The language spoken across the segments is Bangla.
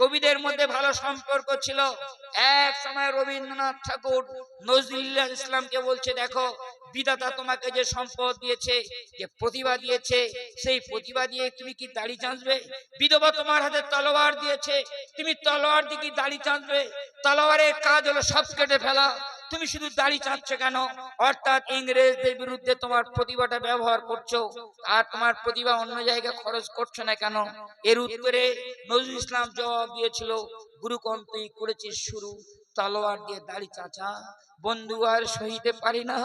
কবিদের মধ্যে ভালো সম্পর্ক ছিল। এক সময় রবীন্দ্রনাথ ঠাকুর নজরুল ইসলামকে বলছে, দেখো, বিধাতা তোমাকে যে সম্পদ দিয়েছে, যে প্রতিভা দিয়েছে, সেই প্রতিভা দিয়ে তুমি কি দাড়ি চাঁচবে বিধবা তোমার হাতে তলোয়ার দিয়েছে, তুমি তলোয়ার দিয়ে কি দাড়ি চাঁচবে তলোয়ারের কাজ হলো সব কেটে ফেলা। তুমি শুধু দাড়ি চাচ্ছ কেন? অর্থাৎ ইংরেজদের বিরুদ্ধে তোমার প্রতিভাটা ব্যবহার করছ আর তোমার প্রতিভা অন্য জায়গায় খরচ করছ না কেন? এর উত্তরে নজরুল ইসলাম জবাব দিয়েছিল গুরুকন তুই করেছিস শুরু, তালোয়ার দিয়ে দাড়ি চাচা। বন্ধু আর সহিতে পারি না,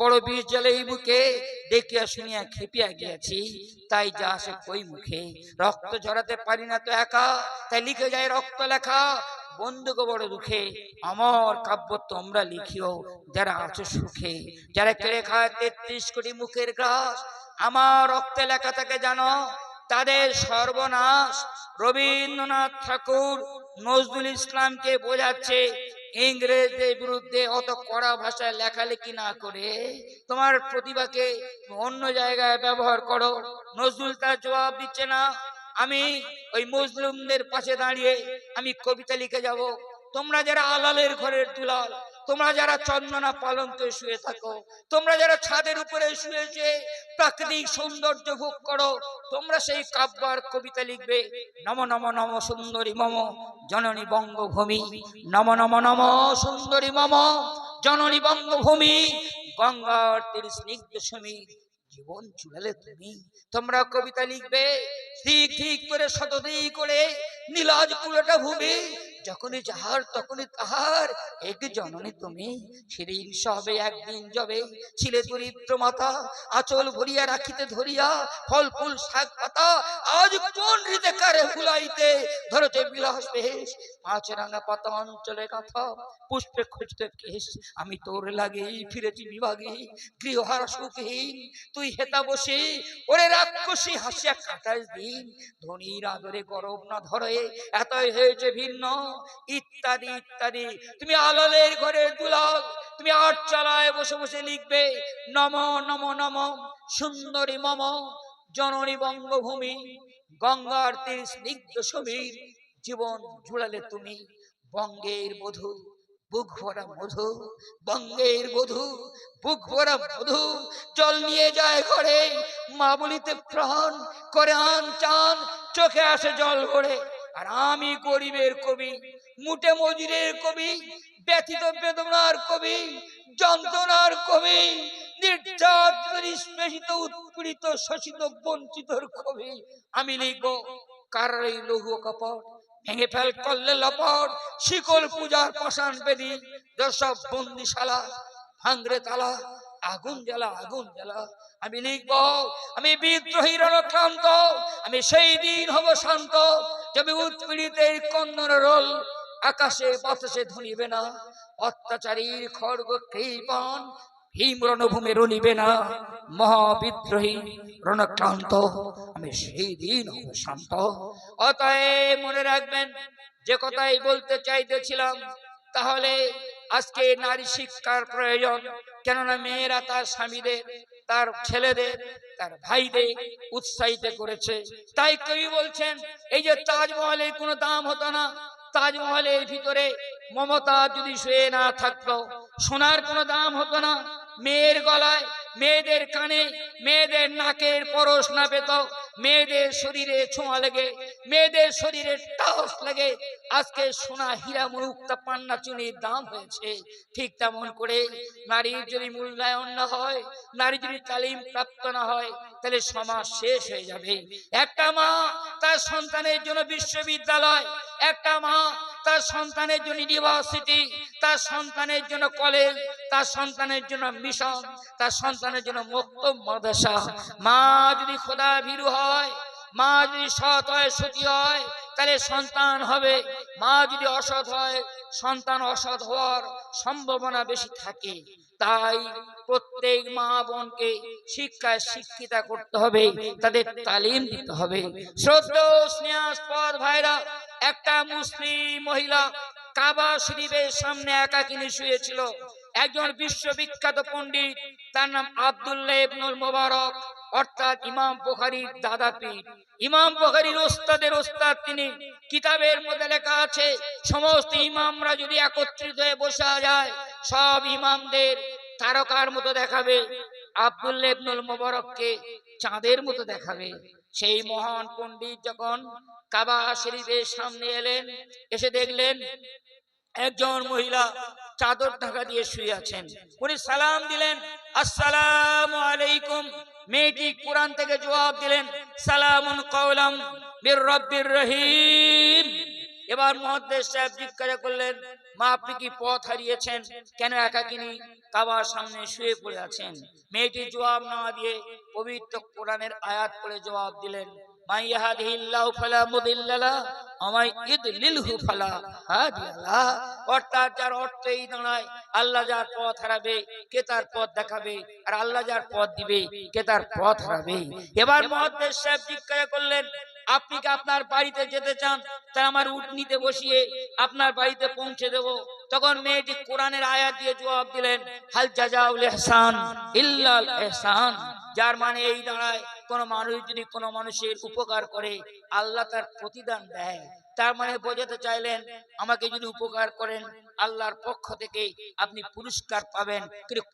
বড় বিষ জলে এই বুকে। দেখিয়া শুনিয়া খেপিয়া গিয়াছি, তাই যা আসে কই মুখে। রক্ত ঝরাতে পারি না তো একা, তাই লিখে যায় রক্ত লেখা। বন্ধুকে বড় দুঃখে, আমার কাব্য তোমরা লিখিও, যারা আছো সুখে। যারা কেড়ে খায় তেত্রিশ কোটি মুখের গ্রাস, আমার রক্তে লেখা থাকে জানো, তাদের সর্বনাশ। রবীন্দ্রনাথ ঠাকুর নজরুল ইসলামকে বোঝাচ্ছে, ইংরেজদের বিরুদ্ধে অত কড়া ভাষায় লেখালেখি না করে। তোমার প্রতিভাকে অন্য জায়গায় ব্যবহার করো, নজরুল তার জবাব দিচ্ছে না। আমি ওই মুসলিমদের পাশে দাঁড়িয়ে আমি কবিতা লিখে যাব। তোমরা যারা আলালের ঘরের দুলাল তোমরা যারা চন্দনা পালনকে শুয়ে থাকো তোমরা যারা ছাদের উপরে শুয়েছে প্রাকৃতিক সৌন্দর্য ভোগ করো তোমরা সেই কাব্যার কবিতা লিখবে। নম নম নম সুন্দরী মম জননী বঙ্গভূমি। নম নম নম সুন্দরী মম জননী বঙ্গভূমি। গঙ্গার তীর স্নিগ্ধ সমীর জীবন চুড়ালে তুমি। তোমরা কবিতা লিখবে ঠিক ঠিক করে শতদিক করে নীলাজ কুলটা ভূমি যখনই যাহার, তখনই তাহার। এক জননী তুমি, সেদিন সবে একদিন যাবে ছিলে দরিদ্র মাতা, আচল ভরিয়া রাখিতে ধরিয়া ফল ফুল শাক পাতা আজ কোন রীতে কারে ভুলাইতে ধরেছে বিলাস বেশ, পাঁচ রাঙা পাতা অঞ্চলে কথা পুষ্পে খুঁজতে কেশ, আমি তোর লাগে ফিরেছি বিভাগে, গৃহহারা সুখহীন, তুই হেতা বসে, ওরে রাক্ষসী, হাসিয়া কাটাস দিন, ধনির আদরে গরব না ধরে, এতই হয়েছে ভিন্ন। ইত্যাদি ইত্যাদি। তুমি ঘরে দুলাল, তুমি আটচালায় বসে বসে লিখবে, নম নম নম, সুন্দরী মম, জননী বঙ্গভূমি, গঙ্গার তীর স্নিগ্ধ সমীর, জীবন জুড়ালে তুমি বঙ্গের বধূ বুক ভরা মধু, বঙ্গের বধূ বুক ভরা মধু। জল নিয়ে যায় ঘরে, মা বলিতে প্রাণ করে আন চান, চোখে আসে জল ভরে। আর আমি গরিবের কবি, মুটে মজুরের কবি, ব্যথিত বেদনার কবি, যন্ত্রণার কবি নিষ্পেষিত উৎপীড়িত, শোষিত, বঞ্চিতর কবি। আমি লিখব, কার এই লৌহ কপট? ভেঙে ফেল করলে লপট। শিকল পূজার পাষাণ বেদি সব বন্দিশালা ভাঙরে তালা আগুন জ্বালা আগুন জ্বালা। আমি লিখব, আমি বিদ্রোহীর ক্লান্ত আমি সেই দিন হব শান্ত। যবে উৎপীড়িতের কন্দন রোল, আকাশে বাতাসে ধনিবে না। অত্যাচারীর খড়গ কৃপণ, ভীম রণভূমে রনিবে না। মহাবিদ্রোহী রণক্রান্ত, আমি সেই দিন হব শান্ত। অতএব মনে রাখবেন, যে কথাই বলতে চাইতেছিলাম, তাহলে আজকে নারী শিক্ষার প্রয়োজন। কেননা মেয়েরা তার স্বামীদের, তার ছেলেদের, তার ভাইদের উৎসাহিত করেছে। তাই কবি বলছেন, এই যে তাজমহলের কোনো দাম হতো না। তাজমহলের ভিতরে মমতা যদি শুয়ে না থাকতো, সোনার কোনো দাম হতো না। মেয়ের গলায়, মেয়েদের কানে, মেয়েদের নাকের পরশ না পেত। মেয়েদের শরীরে ছোঁয়া লাগে, মেয়েদের শরীরে টাস লাগে। আজকে সোনা হীরা মুক্তা পান্না চুনির দাম হয়েছে ঠিক তেমন করে। নারীর যদি মূল্যায়ন না হয়, নারী যদি তালিম প্রাপ্ত না হয় তাহলে সমাজ শেষ হয়ে যাবে। একটা মা তার সন্তানের জন্য বিশ্ববিদ্যালয়, একটা মা তার সন্তানের জন্য ইউনিভার্সিটি, তার সন্তানের জন্য কলেজ, তার সন্তানের জন্য মিশন, তার সন্তানের জন্য মুক্ত মাদ্রাসা। মা যদি খোদা ভীরু হয়, মা যদি সৎ হয় সতী হয় তাহলে সন্তান হবে। মা যদি অসৎ হয়, সন্তান অসৎ হওয়ার সম্ভাবনা বেশি থাকে। তাই প্রত্যেক মা বোনকে শিক্ষায় শিক্ষিতা করতে হবে, তাদের তালিম দিতে হবে। শ্রদ্ধা স্নেহাস্পদ ভাইরা, একটা মুসলিম মহিলা কাবা শরীফের সামনে একাকিনী শুয়েছিল। একজন বিশ্ববিখ্যাত পণ্ডিত, তার নাম আব্দুল্লাহ ইবনুল মোবারক। অর্থাৎ ইমাম বুখারীর দাদা পীর ইমাম বুখারীর ওস্তাদের ওস্তাদ তিনি। কিতাবের মধ্যে লেখা আছে, সমস্ত ইমামরা যদি একত্রিত হয়ে বসা যায়, সব ইমামদের তারকার মতো দেখাবে। আব্দুল্লাহ ইবনুল মুবারককে চাঁদের মতো দেখাবে। সেই মহান পণ্ডিত যখন কাবা শরীফের সামনে এলেন, এসে দেখলেন একজন মহিলা চাদর ঢাকা দিয়ে শুয়ে আছেন। উনি সালাম দিলেন, আসসালাম আলাইকুম। মেয়েটি কোরআন থেকে জবাব দিলেন, সালামুন কওলাম বির রব্বির রহিম। এবার মহাদ্দেশ সাহেব জিজ্ঞাসা করলেন, মা, আপনি কি পথ হারিয়েছেন? কেন একাকিনী কাবার সামনে শুয়ে পড়ে আছেন? মেয়েটি জবাব না দিয়ে পবিত্র কোরআনের আয়াত পড়ে জবাব দিলেন ইদলিলহু ফালা হাদিয়া লাহু অর্থাৎ যার দাঁড়ায়, আল্লাহ যার পথ হারাবে, কে তার পথ দেখাবে, আর আল্লাহ যার পথ দিবে, কে তার পথ হারাবে। এবার মহাদ্দেশ সাহেব জিজ্ঞাসা করলেন, আপনি কি আপনার বাড়িতে যেতে চান? তা আমার উটনিতে বসিয়ে আপনার বাড়িতে পৌঁছে দেব। তখন মেয়েটি কোরআনের আয়াত দিয়ে জবাব দিলেন, হাল জাজাউল ইহসান ইল্লাল ইহসান যার মানে এই দাঁড়ায় কোন মানুষ যদি কোন মানুষের উপকার করে, আল্লাহ তার প্রতিদান দেয়। তার মানে বোঝাতে চাইলেন, আমাকে যদি উপকার করেন, আল্লাহর পক্ষ থেকে আপনি পুরস্কার পাবেন।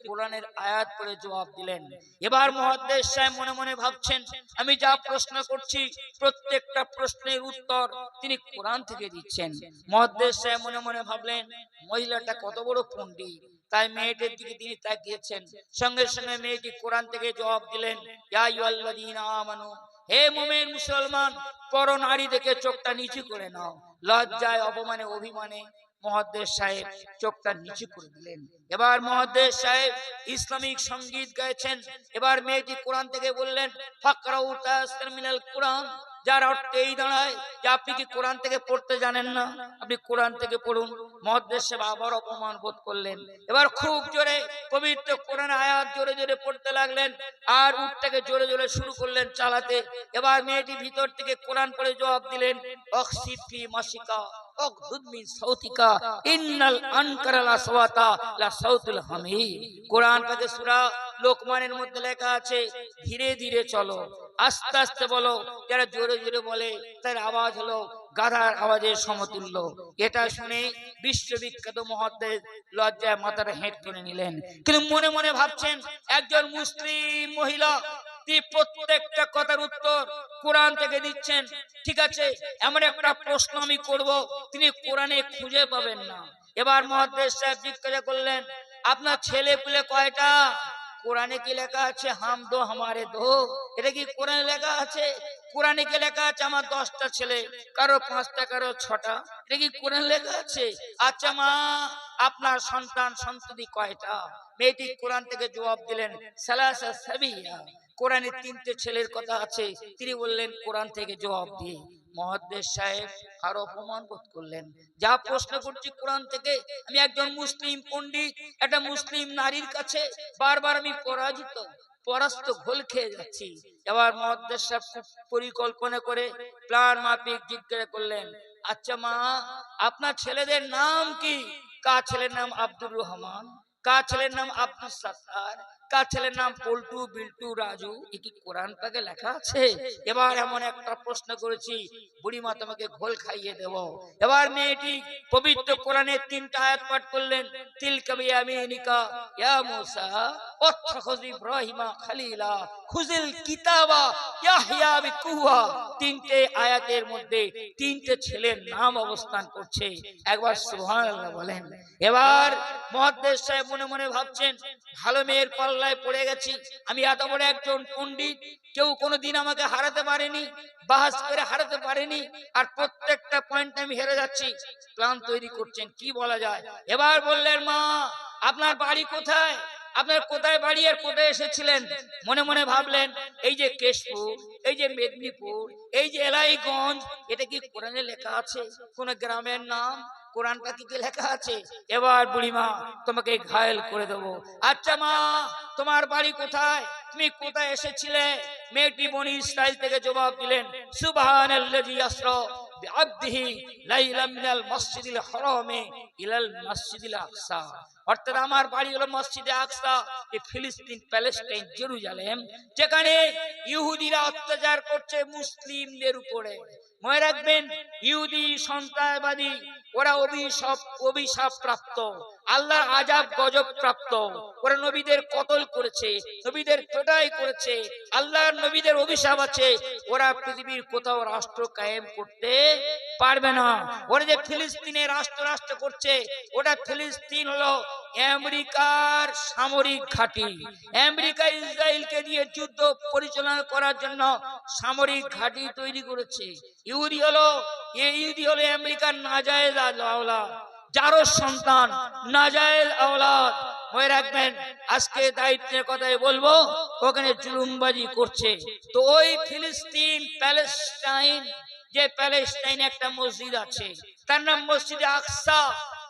কোরআনের আয়াত করে জবাব দিলেন। এবার মহাদ্দেশ সাহেব মনে মনে ভাবছেন, আমি যা প্রশ্ন করছি, প্রত্যেকটা প্রশ্নের উত্তর তিনি কোরআন থেকে দিচ্ছেন। মহাদ্দেশ সাহেব মনে মনে ভাবলেন, মহিলাটা কত বড় পণ্ডিত। তাই মেয়েটির দিকে তিনি তাকিয়েছেন। সঙ্গে সঙ্গে মেয়েটি কোরআন থেকে জবাব দিলেন আমানু হে মুমিন মুসলমান পর নারী দেখে চোখটা নিচু করে নাও লজ্জায় অপমানে অভিমানে মহাদ্দেশ সাহেব চোখটা নিচু করে দিলেন। এবার মহাদ্দেশ সাহেব ইসলামিক সংগীত গাইছেন। এবার মেয়েটি কোরআন থেকে বললেন ফাকরাউ তায়াসসার কোরআন। যার অর্থ এই দাঁড়ায় যে আপনি কি কোরআন থেকে পড়তে জানেন না? আপনি কোরআন থেকে পড়ুন। মহাদ্দেশ সাহেব আবার অপমান বোধ করলেন। এবার খুব জোরে পবিত্র কোরআন আয়াত জোরে জোরে পড়তে লাগলেন আর উঠটাকে জোরে জোরে শুরু করলেন চালাতে। এবার মেয়েটি ভিতর থেকে কোরআন পড়ে জবাব দিলেন অক্সিফি মাসিকা লোকমানের মধ্যে লেখা আছে, ধীরে ধীরে চলো। আস্তে আস্তে বলো। যারা জোরে জোরে বলে তার আওয়াজ হলো গাধার আওয়াজের সমতুল্য। এটা শুনে বিশ্ববিখ্যাত মহাদ্দেশ লজ্জায় মাথাটা হেঁট করে নিলেন। কিন্তু মনে মনে ভাবছেন, একজন মুসলিম মহিলা, তিনি প্রত্যেকটা কথার উত্তর কোরআন থেকে দিচ্ছেন। ঠিক আছে, এমন একটা প্রশ্ন আমি করব, তিনি কোরআনে খুঁজে পাবেন না। এবার মহাদেশ সাহেব জিজ্ঞাসা করলেন, আপনার ছেলে পুলে কয়টা? কোরআনে কি লেখা আছে? হাম দো, হামারে দো। এটা কি কোরআনে লেখা আছে? কোরআনে কি লেখা আছে? আমার দশটা ছেলে, কারও পাঁচটা, কারও ছটা। এটা কি কোরআন লেখা আছে? আচ্ছা মা, আপনার সন্তান সন্ততি কয়টা? মেয়েটি কোরআন থেকে জবাব দিলেন, সালাসা সাবিয়া। কোরআনে তিনটে ছেলের কথা আছে। তিনি বললেন, কোরআন থেকে জবাব দিয়ে। মহাদ্দেশ সাহেব আর অপমান বোধ করলেন। যা প্রশ্ন করছি কোরআন থেকে, আমি একজন মুসলিম পণ্ডিত, একটা মুসলিম নারীর কাছে বারবার আমি পরাজিত, পরাস্ত ঘোল খেয়ে যাচ্ছি। এবার মহাদ্দেশ সাহেব পরিকল্পনা করে প্লান মাফিক জিজ্ঞাসা করলেন আচ্ছা মা, আপনার ছেলেদের নাম কি? কার ছেলের নাম আব্দুর রহমান, কার ছেলের নাম আব্দুল সাত্তার কার ছেলের নাম পল্টু বিল্টু রাজু। এ কোরআন পাকে লেখা আছে? এবার এমন একটা প্রশ্ন করেছি, বুড়িমা তোমাকে ঘোল খাইয়ে দেব। এবার মেয়েটি পবিত্র কোরআনের তিনটা আয়াত পাঠ করলেন তিল কবি আমিনিকা, ইয়া মুসা অত্থাখাজ ইব্রাহিমা খালিলা, খুজিল কিতাবা ইয়াহইয়া বিকুয়া তিনটে আয়াতের মধ্যে তিনটে ছেলের নাম অবস্থান করছে। একবার সুবহানাল্লাহ বলেন। এবার মহাদ্দেশ সাহেব মনে মনে ভাবছেন, ভালো মেয়ের পাল্লায় পড়ে গেছি। আমি এত বড় একজন পণ্ডিত। কেউ কোনোদিন আমাকে হারাতে পারেনি, বাহাস করে হারাতে পারেনি, আর প্রত্যেকটা পয়েন্ট আমি হেরে যাচ্ছি। প্ল্যান তৈরি করছেন, কি বলা যায়? এবার বললেন, মা, আপনার বাড়ি কোথায়? আপনার কোথায় বাড়ি আর কোথায় এসেছিলেন? মনে মনে ভাবলেন, এই যে কেশপুর, এই যে মেদিনীপুর, এই যে এলাইগঞ্জ, এটা কি কোরআনে লেখা আছে? কোন গ্রামের নাম? কোরআন পাখি কি লেখা আছে। এবার বুড়িমা, তোমাকে ঘায়েল করে দেবো। আচ্ছা মা, তোমার বাড়ি কোথায়? তুমি কোথায় এসেছিলে? মেয়েটি বনি ইসরাইল থেকে জবাব দিলেন, সুবহানাল্লাযী যেখানে ইহুদিরা অত্যাচার করছে মুসলিমদের উপরে। মনে রাখবেন, ইহুদি, সন্ত্রাসবাদী, ওরা অভিশাপ অভিশাপ প্রাপ্ত আল্লাহর আজাব গজব প্রাপ্ত ওরা নবীদের কতল করেছে, নবীদের পেটাই করেছে, আল্লাহর নবীদের অভিশাপ আছে। ওরা পৃথিবীর কোথাও রাষ্ট্র কায়েম করতে পারবে না। ওরা যে ফিলিস্তিনে রাষ্ট্র রাষ্ট্র করছে, ওটা ফিলিস্তিন হলো আমেরিকার সামরিক ঘাঁটি। আমেরিকা ইসরায়েলকে দিয়ে যুদ্ধ পরিচালনা করার জন্য সামরিক ঘাঁটি তৈরি করেছে। ইহুদি হলো ইহুদি হলো আমেরিকার নাজায়েজ আওলা যারও সন্তান নাজায়েজ আওলাদ। মনে রাখবেন, আজকে দায়িত্বের কথাই বলব, ওখানে জুলুমবাজি করছে। তো ওই ফিলিস্তিন, প্যালেস্টাইন, যে প্যালেস্টাইন একটা মসজিদ আছে, তার নাম মসজিদে আকসা।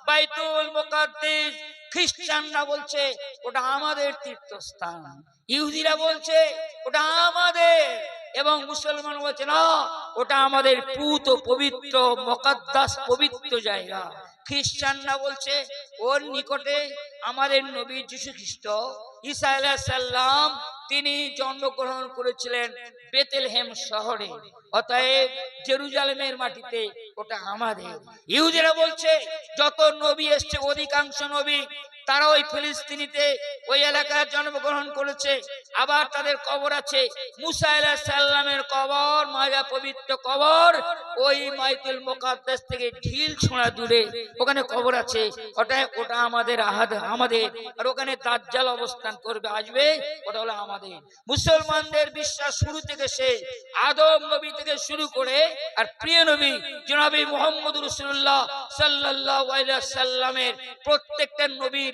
বাইতুল মুকাদ্দিস, খ্রিস্টানরা বলছে, ওটা আমাদের তীর্থস্থান। ইহুদিরা বলছে, ওটা আমাদের। এবং মুসলমান বলছে, না, ওটা আমাদের পুত পবিত্র, মকাদ্দাস পবিত্র জায়গা। খ্রিস্টানরা বলছে, ওর নিকটে আমাদের নবী যীশু খ্রিস্ট ঈসা সালাম, তিনি জন্মগ্রহণ করেছিলেন বেতেলহেম শহরে। অতএব জেরুজালেমের মাটিতে ওটা আমাদের। ইহুদিরা বলছে, যত নবী এসছে, অধিকাংশ নবী তারা ওই ফিলিস্তিনিতে ওই এলাকায় জন্মগ্রহণ করেছে। আবার তাদের কবর আছে। মুসা সালামের কবর, মায়া পবিত্র কবর। ওই মাইতুল মুকাদ্দাস থেকে ঢিল ছোঁড়া দূরে ওখানে কবর আছে। ওটা ওটা আমাদের আহাদ, আমাদের। আর ওখানে দাজ্জাল অবস্থান করবে, আসবে, ওটা হলো আমাদের। মুসলমানদের বিশ্বাস শুরু থেকে শেষ। আদম নবী থেকে শুরু করে আর প্রিয় নবী, জনাবি মোহাম্মদ রসুল্লাহ সাল্লাহ সাল্লামের প্রত্যেকটা নবীর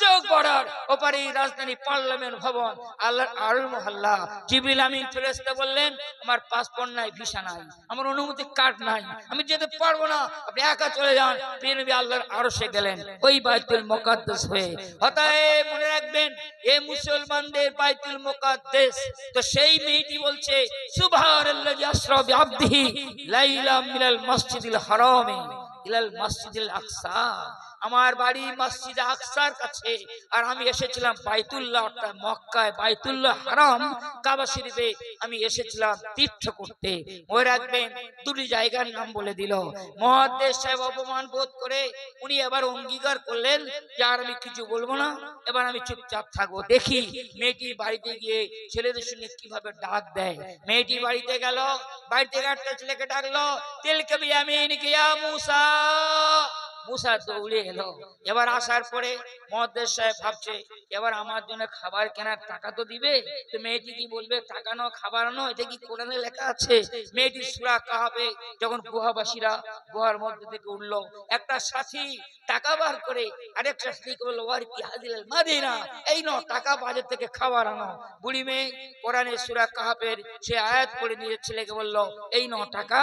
চোখ বড়ার ওপারে রাজধানী পার্লামেন্ট ভবন। আল্লাহর আরুল মহল্লা। জিবরিল আমিন ফেরেশতা বললেন, আমার পাসপোর্ট নাই ভিসা নাই, আমার অনুমতি কার্ড নাই, আমি যেতে পারব না, আপনি একা চলে যান। প্রিয় নবী আল্লাহর আরশে গেলেন, ওই বাইতুল মুকাদ্দাস হয়ে। অতএব মনে রাখবেন এই মুসলমানদের বাইতুল মুকাদ্দাস, তো সেই মেয়েটি বলছে, সুবহানাল্লাহি আসরা বিআবদিহি লাইলা মিনাল মসজিদিল হারামে ইলাল মসজিদিল আকসা। আমার বাড়ি মসজিদ আকসার কাছে। আর আমি এসেছিলাম বাইতুল্লাহ, অর্থাৎ মক্কায় বাইতুল্লাহ হারাম, কাবা শরীফে। আমি এসেছিলাম তীর্থ করতে। মনে রাখবেন, দুটি জায়গার নাম বলে দিল। মহাদেশ সাহেব অপমান বোধ করে উনি এবার অঙ্গীকার করলেন যে আর আমি কিছু বলব না। এবার আমি চুপচাপ থাকব। দেখি মেয়েটি বাড়িতে গিয়ে ছেলেদের সঙ্গে কীভাবে ডাক দেয়। মেয়েটি বাড়িতে গেল, বাড়িতে একটা ছেলেকে ডাকলো তেল কবি আমি গিয়া মুসা। মুসা দৌড়ে এলো। এবার আসার পরে মহাদেশ সাহেব ভাবছে, এবার আমার জন্য খাবার কেনার টাকা তো দিবে? তো মেয়েটি কি বলবে, টাকা নো খাবার নো এটা কি কোরআনে লেখা আছে? মেয়েটি সুরা কাহাবে যখন গুহাবাসীরা গুহার মধ্যে থেকে উঠল। একটা সাথী টাকা বার করে আরেকটা সাথীকে বলল, ওয়ার কি হাজিল মাদিনা? এই নো টাকা বাজার থেকে খাবার আনো। বুড়ি মেয়ে কোরআনে সুরা কাহাবের সে আয়াত করে দিয়ে ছেলেকে বলল, এই নো টাকা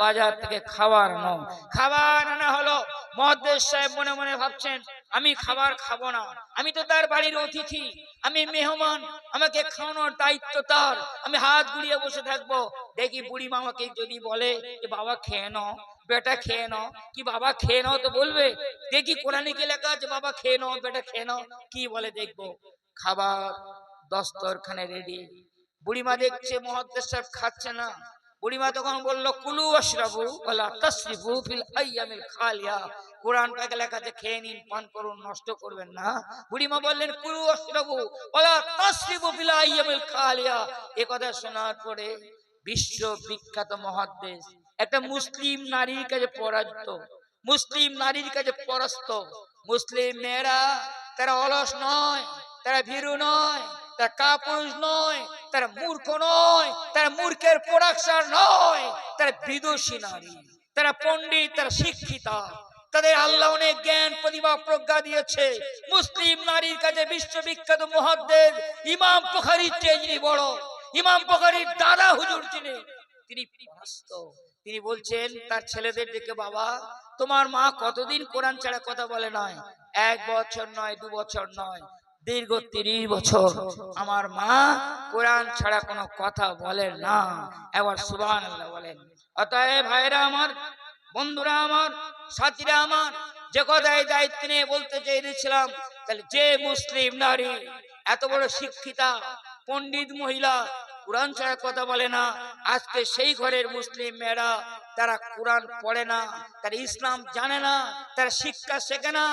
বাজার থেকে খাবার আনো। খাবার আনা হলো। মহাদেশ সাহেব মনে মনে ভাবছেন, আমি খাবার খাব না। আমি তো তার বাড়ির অতিথি। আমি মেহমান। আমাকে খাওয়ানোর দায়িত্ব তার। আমি হাত গুড়িয়ে বসে থাকব। দেখি বুড়ি মামাকে যদি বলে যে, বাবা, খেয়ে নাও। বেটা, খেয়ে নাও। কি বাবা, খেয়ে নাও? তো বলবে। দেখি কোরআনে কি লেখা আছে, বাবা, খেয়ে নাও, বেটা, খেয়ে নাও। কি বলে দেখব? খাবার দস্তরখানে রেডি বুড়িমা দেখছে মহাদেশ সাহেব খাচ্ছে না। বুড়িমা তখন বলল, কুলু আশরাবু ওয়ালা তাসরিফু ফিল আইয়ামিল খালিয়া। কোরআন পাকে লেখা আছে, খেয়ে নিন, পান করুন, নষ্ট করবেন না। বুড়িমা বললেন, কুলু আশরাবু ওয়ালা তাসরিফু ফিল আইয়ামিল খালিয়া। এ কথা শোনার পরে বিশ্ব বিখ্যাত মহাদেশ একটা মুসলিম নারীর কাছে পরাজিত, মুসলিম নারীর কাছে পরাস্ত। মুসলিম মেয়েরা, তারা অলস নয়, তারা ভীরু নয় তারা কাপুরুষ নয়, তারা মূর্খ নয়, তারা মূর্খের প্রোডাকশন নয়, তারা বিদুষী নারী, তারা পণ্ডিত, তারা শিক্ষিতা। তাদের আল্লাহ অনেক জ্ঞান, প্রতিভা, প্রজ্ঞা দিয়েছে। মুসলিম নারীর কাছে বিশ্ববিখ্যাত মহাদ্দের ইমাম বুখারীর চেয়ে বড়, ইমাম বুখারীর দাদা হুজুর যিনি, তিনি তিনি বলছেন, তার ছেলেদের দেখে বাবা, তোমার মা কতদিন কোরআন ছাড়া কথা বলে নয় এক বছর নয়, দু বছর নয়। দীর্ঘ তিরিশ বছর আমার মা কোরআন ছাড়া কোনো কথা বলে না। এবার সুবান বলেন, অতএব ভাইরা আমার, বন্ধুরা আমার, সাথীরা আমার, যে কথায় দায়িত্ব নিয়ে বলতে চেয়েছিলাম, তাহলে যে মুসলিম নারী, এত বড় শিক্ষিতা, পণ্ডিত মহিলা, কোরআন ছাড়া কথা বলে না, আজকে সেই ঘরের মুসলিম মেয়েরা তারা কোরআন পড়ে না, তারা ইসলাম জানে না, তারা শিক্ষা শেখে না,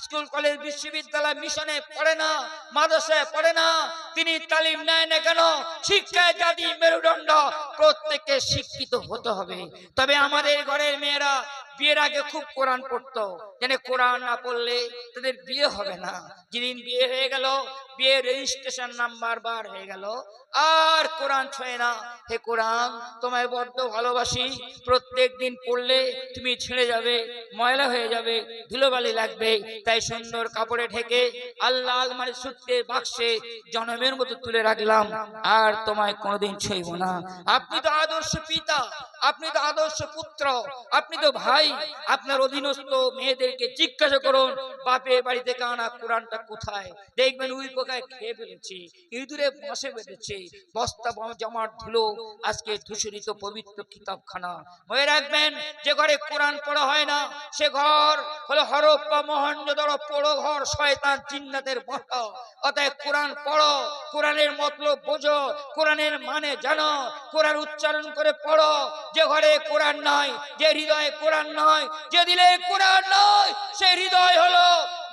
স্কুল, কলেজ, বিশ্ববিদ্যালয় মিশনে পড়ে না, মাদ্রাসায় পড়ে না, তিনি তালিম নেয় না কেন? শিক্ষায় জাতি মেরুদণ্ড, প্রত্যেককে শিক্ষিত হতে হবে। তবে আমাদের ঘরের মেয়েরা বিয়ের আগে খুব কোরআন পড়তো। যেন কোরআন না পড়লে তাদের বিয়ে হবে না। যেদিন বিয়ে হয়ে গেল বিয়ে রেজিস্ট্রেশন নাম্বার বার হয়ে গেল। আর কোরআন ছয় না। হে কোরআন, তোমায় বড্ড ভালোবাসি। প্রত্যেক দিন পড়লে তুমি ছেড়ে যাবে, ময়লা হয়ে যাবে, ধুলোবালি লাগবে। তাই সুন্দর কাপড়ে ঢেকে আল্লাহ আলমারি বাক্সে, জনমের মতো তুলে রাখলাম। আর তোমায় কোনোদিন ছুঁইব না। আপনি তো আদর্শ পিতা, আপনি তো আদর্শ পুত্র, আপনি তো ভাই, আপনার অধীনস্থ মেয়েদেরকে জিজ্ঞাসা করুন, বাপের বাড়ি থেকে আনা কোরআনটা কোথায়? দেখবেন উই পোকায় খেয়ে ফেলেছে, ইঁদুরে বসে বেঁধেছে, বস্তা জমাট ধুলো, আজকে দূষণিত পবিত্র কিতাবখানা। মনে রাখবেন, যে ঘরে কোরআন পড়া হয় না, সে ঘর হলো হরপ্পা মহেন্দ্র পড়ো ঘর, শয়তান চিন্নাতের বসা অতএব কোরআন পড়ো, কোরআনের মতলব বোঝো, কোরআনের মানে জানো, কোরআন উচ্চারণ করে পড়ো। যে ঘরে কোরআন নয় যে হৃদয়ে কোরআন নয় যে দিলে কোরআন নয় সে হৃদয় হলো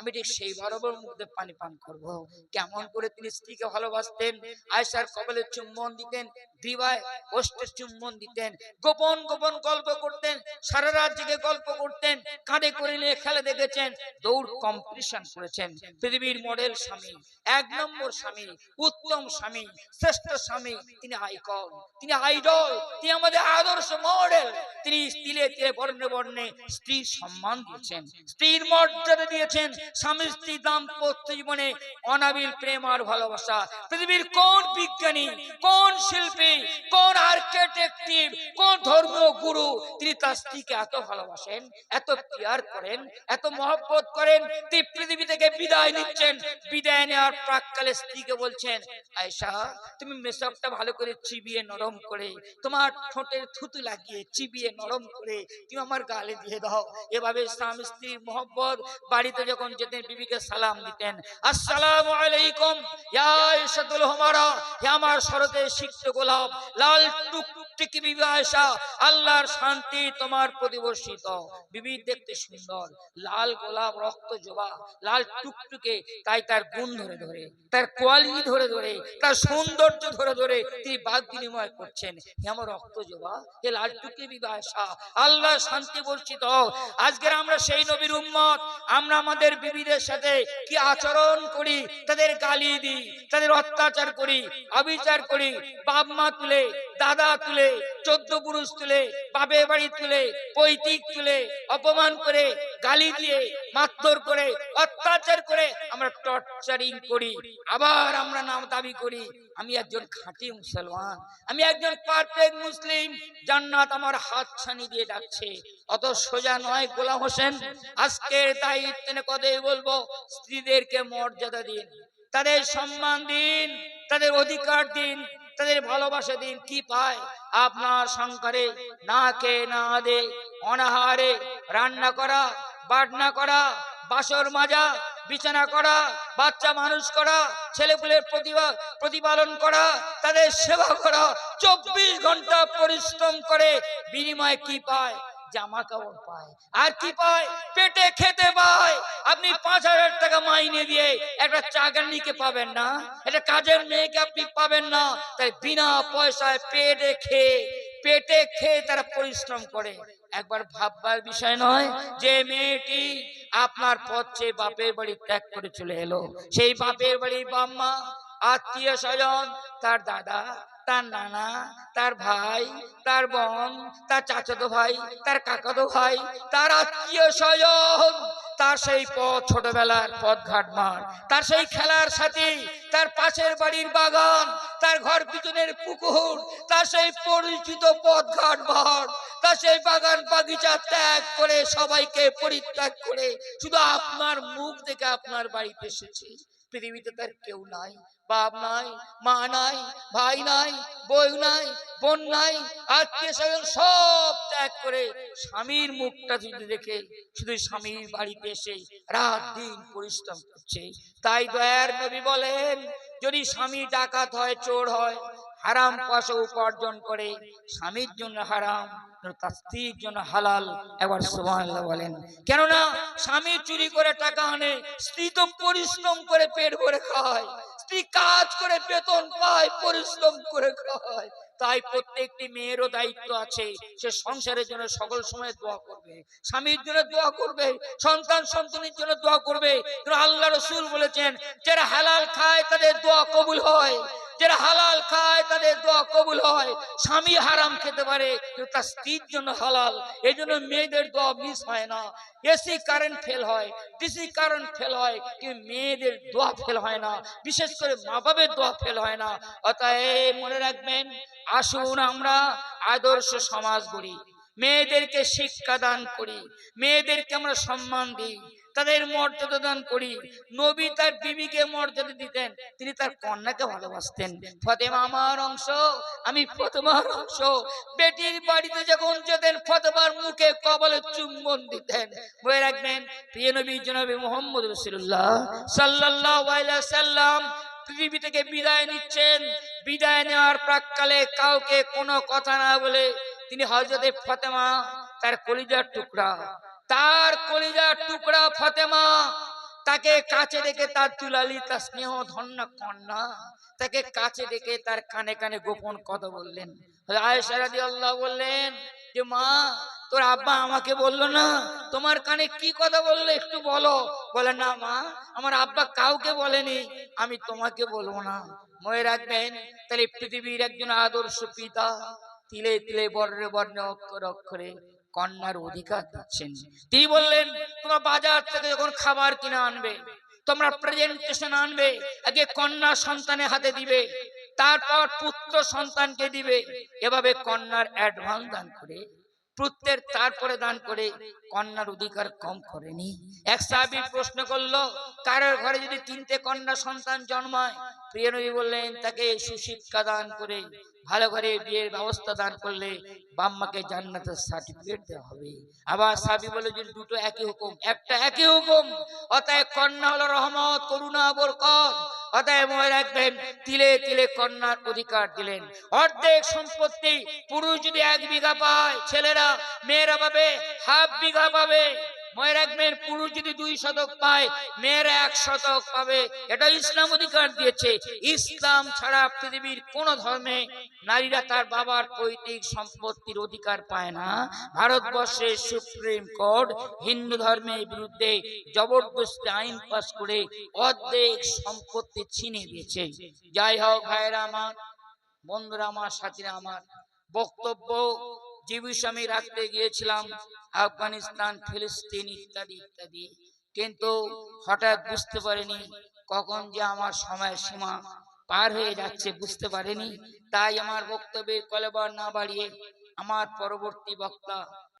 আমি ঠিক সেই বরাবর মুখতে পানি পান করব। কেমন করে তিনি স্ত্রীকে ভালোবাসতেন আয়েশার কবলে চুম্বন দিতেন গ্রীবায় ওষ্ঠে চুম্বন দিতেন গোপন গোপন গল্প করতেন সারা রাত জেগে গল্প করতেন কাঁধে করে নিয়ে খেলে দেখেছেন দৌড় কম্পিটিশন করেছেন। পৃথিবীর মডেল স্বামী এক নম্বর স্বামী উত্তম স্বামী শ্রেষ্ঠ স্বামী তিনি আইকন তিনি আইডল তিনি আমাদের আদর্শ মডেল তিনি তিলে তিলে বর্ণে বর্ণে স্ত্রীর সম্মান দিয়েছেন। স্ত্রীর মর্যাদা দিয়েছেন স্বামী স্ত্রী দাম্পত্য জীবনে অনাবিল প্রেম আর ভালোবাসা। পৃথিবীর কোন বিজ্ঞানী, কোন শিল্পী, কোন আর্কিটেকটিভ কোন ধর্মীয় গুরু, তিনি তার স্ত্রীকে এত ভালোবাসেন, এত কেয়ার করেন, এত মহব্বত করেন, তিনি পৃথিবী থেকে বিদায় নিচ্ছেন। বিদায় নেওয়ার প্রাককালে স্ত্রীকে বলছেন আয়সা তুমি মেসকটা ভালো করে চিবিয়ে নরম করে, তোমার ঠোঁটের থুতু লাগিয়ে চিবিয়ে নরম করে, তুমি আমার গালে দিয়ে দাও। এভাবে স্বামী স্ত্রীর মহব্বত বাড়িতে যখন যেতেন বিবিকে সালাম দিতেন। আসসালামু আলাইকুম হুমারা আমার সিক্ত গোলাপ, লাল বিবি আয়েশা, আল্লাহর শান্তি তোমার প্রতি বর্ষিত। বিবি দেখতে সুন্দর, লাল গোলাপ, রক্ত জবা, লাল টুকটুকে তাই তার গুণ ধরে ধরে, তার কোয়ালিটি ধরে ধরে, তার সৌন্দর্য ধরে ধরে তিনি বাদ বিনিময় করছেন। হে আমার রক্ত জবা, হে লাল টুকটুকে বিবি আয়েশা আল্লাহ শান্তি বর্ষিত। আজকের আমরা সেই নবীর উম্মত, আমরা আমাদের বিবিদের সাথে কি আচরণ করি, তাদের গালি দিই, তাদের অত্যাচার করি, অবিচার করি, বাপ মা তুলে, দাদা তুলে, চোদ্দ পুরুষ তুলে, বাপের বাড়ি তুলে, পৈতৃক তুলে, অপমান করে গালি দিয়ে, মারধর করে, অত্যাচার করে আমরা টর্চারিং করি। আবার আমরা নাম দাবি করি, আমি একজন খাঁটি মুসলমান, আমি একজন পারফেক্ট মুসলিম, জান্নাত আমার হাত ছানি দিয়ে ডাকছে। অত সোজা নয় গোলাম হোসেন, আজকের দায়িত্ব নিয়ে কথাই বলব, স্ত্রীদেরকে মর্যাদা দিন, তাদের সম্মান দিন, তাদের অধিকার দিন, তাদের ভালোবাসা দিন। কি পায়? আপনার সংসারে, না খেয়ে না দে অনাহারে, রান্না করা বাটনা করা, বাসর মাজা, বিছানা করা, বাচ্চা মানুষ করা, ছেলেপুলের প্রতিভা, প্রতিপালন করা, তাদের সেবা করা, চব্বিশ ঘণ্টা পরিশ্রম করে বিনিময়ে কি পায়? জামা কাপড় পায়। আর কি পায়? পেটে খেতে পায়। আপনি পাঁচ হাজার টাকা মাইনে দিয়ে একটা চাকরিকে পাবেন না। একটা কাজের মেয়েকে আপনি পাবেন না। তাই বিনা পয়সায় পেটে খেয়ে পেটে খেয়ে তারা পরিশ্রম করে। একবার ভাববার বিষয় নয় যে মেয়েটি আপনার পথ চেয়ে বাপের বাড়ি ত্যাগ করে চলে এলো। সেই বাপের বাড়ি বাম্মা আত্মীয় স্বজন, তার দাদা তার নানা, তার ভাই, তার বোন, তার চাচাতো ভাই, তার কাকাতো ভাই, তার আত্মীয় স্বজন, তার সেই পথ ছোটবেলার পথ ঘাট মার তার সেই খেলার সাথী, তার পাশের বাড়ির বাগান, তার ঘর পিছনের পুকুর, তার সেই পরিচিত পথ ঘাট মার তার সেই বাগান বাগিচা ত্যাগ করে সবাইকে পরিত্যাগ করে শুধু আপনার মুখ দেখে আপনার বাড়িতে এসেছে। পৃথিবীতে তার কেউ নাই, বাপ নাই, মা নাই, ভাই নাই, বউ নাই, বোন নাই, আত্মীয় স্বজন সব ত্যাগ করে স্বামীর মুখটা যদি দেখে, শুধু স্বামীর বাড়িতে এসে রাত দিন পরিশ্রম করছে। তাই দয়ার নবী বলেন, যদি স্বামী ডাকাত হয়, চোর হয় হারাম পয়সা উপার্জন করে, স্বামীর জন্য হারাম তার স্ত্রীর জন্য হালাল একবার সুবহানাল্লাহ বলেন। কেননা, স্বামী চুরি করে টাকা আনে, স্ত্রী তো পরিশ্রম করে পেট ভরে খায়, স্ত্রী কাজ করে বেতন পায়, পরিশ্রম করে খায়। তাই প্রত্যেকটি মেয়েরও দায়িত্ব আছে। সে সংসারের জন্য সকল সময় দোয়া করবে। স্বামীর জন্য দোয়া করবে, সন্তান সন্তানের জন্য দোয়া করবে। আল্লাহ রসুল বলেছেন, যারা হালাল খায় তাদের দোয়া কবুল হয়। যারা হালাল খায় তাদের দোয়া কবুল হয়। স্বামী হারাম খেতে পারে, কিন্তু তার স্ত্রীর জন্য হালাল। এই জন্য মেয়েদের দোয়া মিস হয় না। এসি কারেন্ট ফেল হয় ডিসি কারেন্ট ফেল হয়, কিন্তু মেয়েদের দোয়া ফেল হয় না। বিশেষ করে মা বাবের দোয়া ফেল হয় না। অতএব মনে রাখবেন আসুন আমরা আদর্শ সমাজ গড়ি। মেয়েদেরকে শিক্ষা দান করি, মেয়েদেরকে আমরা সম্মান দিই, তাদের মর্যাদা দান করি। নবী তার বিবিকে মর্যাদা দিতেন, তিনি তার কন্যাকে ভালোবাসতেন। ফতেমা আমার অংশ, আমি ফতেমার অংশ। বেটির বাড়িতে যখন যেতেন, ফতেমার মুখে কবলে চুম্বন দিতেন। বয়ে রাখবেন, প্রিয় নবী জনবী মোহাম্মদ রসুল্লাহ আলাইহি সাল্লাম পৃথিবী থেকে বিদায় নিচ্ছেন। বিদায় নেওয়ার প্রাককালে কাউকে কোনো কথা না বলে তিনি হজরতে ফতেমা তার কলিজার টুকরা। তার কলিজার টুকরা ফতেমা তাকে কাছে ডেকে তার তুলালি তার স্নেহ, ধন্য কন্যা তাকে কাছে ডেকে তার কানে কানে গোপন কথা বললেন। আয়েশা রাদিয়াল্লাহু বললেন যে, মা তোর আব্বা আমাকে বলল না, তোমার কানে কি কথা বলল একটু বলো। বলে, না মা, আমার আব্বা কাউকে বলেনি, আমি তোমাকে বলব না। মনে রাখবেন, তাহলে পৃথিবীর একজন আদর্শ পিতা তিলে তিলে বর্ণে বর্ণে, অক্ষর অক্ষরে কন্যার অধিকার দিচ্ছেন। তিনি বললেন, তোমার বাজার থেকে যখন খাবার কিনে আনবে, তোমরা প্রেজেন্টেশন আনবে, আগে কন্যা সন্তানের হাতে দিবে, তারপর পুত্র সন্তানকে দিবে। এভাবে কন্যার অ্যাডভান্স দান করে পুত্রের তারপরে দান করে কন্যার অধিকার কম করেনি। এক সাহাবি প্রশ্ন করল, কারোর ঘরে যদি তিনটে কন্যা সন্তান জন্মায়? প্রিয় নবী বললেন, তাকে সুশিক্ষা দান করে ভালো করে বিয়ের ব্যবস্থা দান করলে বাম্মাকে জান্নাতের সার্টিফিকেট দেওয়া হবে। আবার সাবি বলে যে দুটো একই হুকুম, একটা একই হুকুম, অতএব কন্যা হলো রহমত, করুণা, বরকত। অতএব মনে রাখবেন, তিলে তিলে কন্যার অধিকার দিলেন। অর্ধেক সম্পত্তি পুরুষ যদি এক বিঘা পায়, ছেলেরা, মেয়েরা পাবে, হাফ বিঘা পাবে। মনে রাখবেন, পুরুষ যদি দুই শতক পায়, মেয়েরা এক শতক পাবে। এটা ইসলাম অধিকার দিয়েছে। ইসলাম ছাড়া পৃথিবীর কোন ধর্মে নারীরা তার বাবার পৈতৃক সম্পত্তির অধিকার পায় না। ভারতবর্ষের সুপ্রিম কোর্ট হিন্দু ধর্মের বিরুদ্ধে জবরদস্তি আইন পাস করে অর্ধেক সম্পত্তি ছিনিয়ে দিয়েছে। যাই হোক, ভাইরা আমার, বন্ধুরা আমার, সাথীরা আমার, বক্তব্য যে বিষয় আমি রাখতে গিয়েছিলাম, আফগানিস্তান, ফিলিস্তিন ইত্যাদি ইত্যাদি। কিন্তু হঠাৎ বুঝতে পারিনি কখন যে আমার সময় সীমা পার হয়ে যাচ্ছে, বুঝতে পারিনি। তাই আমার বক্তব্যের কলেবার না বাড়িয়ে আমার পরবর্তী বক্তা